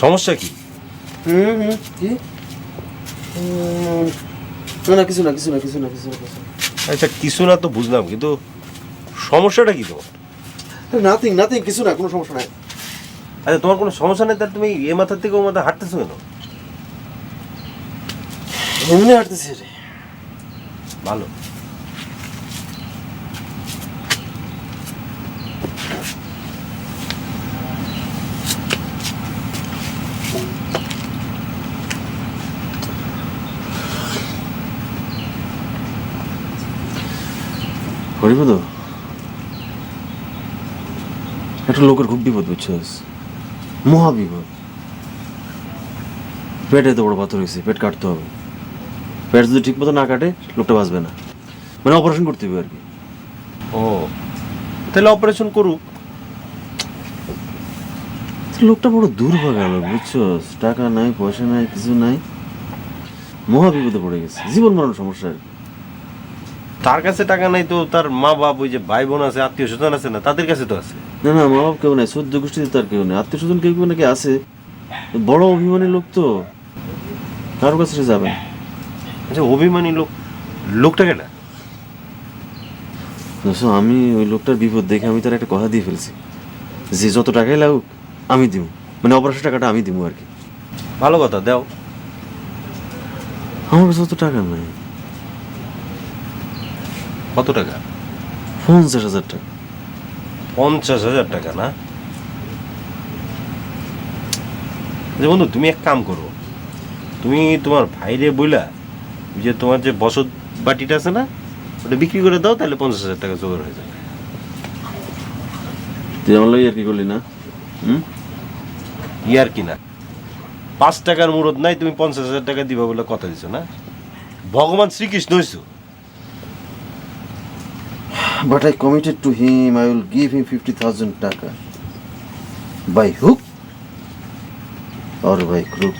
সমস্যা কি? হুম হুম কি? না কিছু না কিছু না কিছু না কিছু না কিছু আচ্ছা কিছু না তো বুঝলাম কিন্তু সমস্যাটা কি তোমার? নাথিং নাথিং কিছু না কোনো সমস্যা নাই। আচ্ছা তোমার কোনো সমস্যা নেই তাহলে তুমি এ মাথার থেকে ও মাথা হাঁটতেছো কেন? এমনি হাঁটতেছি রে। ভালো। হরিপদ একটা লোকের খুব বিপদ বুঝছস? মহা বিপদ। পেটে তো বড় পাথর হয়েছে পেট কাটতে হবে। পেট যদি ঠিক মতো না কাটে লোকটা বাঁচবে না। মানে অপারেশন করতে হবে আর কি। ও তাহলে অপারেশন করুক। লোকটা বড় দুর্ভাগা লোক বুঝছস? টাকা নাই পয়সা নাই কিছু নাই। মহা বিপদে পড়ে গেছে। জীবন মরণ সমস্যা আর কি। তার কাছে টাকা নাই তো তার মা বাপ ওই যে ভাই বোন আছে আত্মীয় স্বজন আছে না তাদের কাছে তো আছে? না না মা বাপ কেউ নাই সদ্য গোষ্ঠীতে তার কেউ নেই। আত্মীয় স্বজন কেউ কেউ নাকি আছে। বড় অভিমানী লোক তো। কারোর কাছে সে যাবে না। আচ্ছা অভিমানী লোক লোকটা কেটা দোস্ত, আমি ওই লোকটার বিপদ দেখে আমি তার একটা কথা দিয়ে ফেলছি। যে যত টাকাই লাগুক আমি দিব মানে অপারেশন টাকাটা আমি দিব আর কি। ভালো কথা দাও। আমার কাছে অত টাকা নাই। কত টাকা? পঞ্চাশ হাজার টাকা। পঞ্চাশ হাজার টাকা না? যে বন্ধু তুমি এক কাম করো। তুমি তোমার ভাইরে বইলা যে তোমার যে বসত বাটিটা আছে না ওটা বিক্রি করে দাও তাহলে পঞ্চাশ হাজার টাকা জোগাড় হয়ে যাবে। তুই আমার লই আর কি করলি না? হুম? ইয়ার কি না? পাঁচ টাকার মুরত নাই তুমি পঞ্চাশ হাজার টাকা দিবা বলে কথা দিছো না? ভগবান শ্রীকৃষ্ণ হইছো। But I committed to him, I will give him 50,000 taka. By hook or by crook.